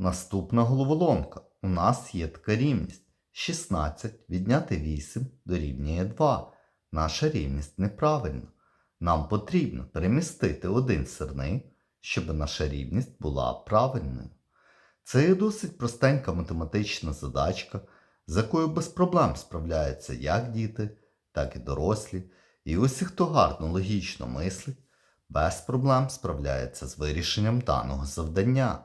Наступна головоломка. У нас є така рівність. 16 відняти 8 дорівнює 2. Наша рівність неправильна. Нам потрібно перемістити один сирник, щоб наша рівність була правильною. Це є досить простенька математична задачка, з якою без проблем справляються як діти, так і дорослі. І усі, хто гарно логічно мислить, без проблем справляється з вирішенням даного завдання.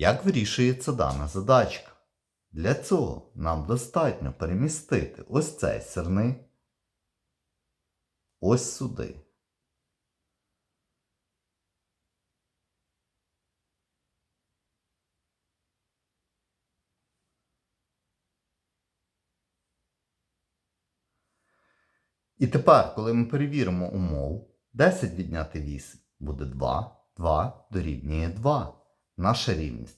Як вирішується дана задачка? Для цього нам достатньо перемістити ось цей сирник ось сюди. І тепер, коли ми перевіримо умову, 10 відняти 8 буде 2, 2 дорівнює 2. Наша рівність